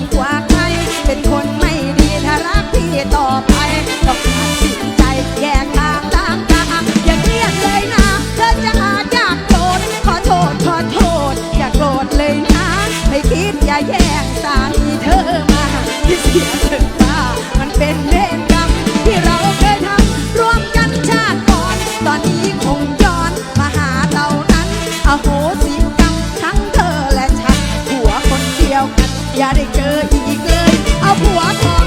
งกว่าใคร เป็นคนไม่ดีถ้ารักพี่ต่อไปต้องตัดสินใจแยกทางตางทางอย่าเครียดเลยนะเธอจะอาจอยากโกรธขอโทษขอโทษ อย่าโกรธเลยนะไม่คิดอย่าแย่งสามีเธอมาที่เสียเธอมามันเป็นเล่นกรรมที่เราเคยทำร่วมกันชาติก่อน ตอนนี้คงย้อนมาหาเรานั้นอโหสิกรรมทั้งเธอและฉันหัวคนเดียวกัน อย่าได้เจออีกเลย เอาผัวขอ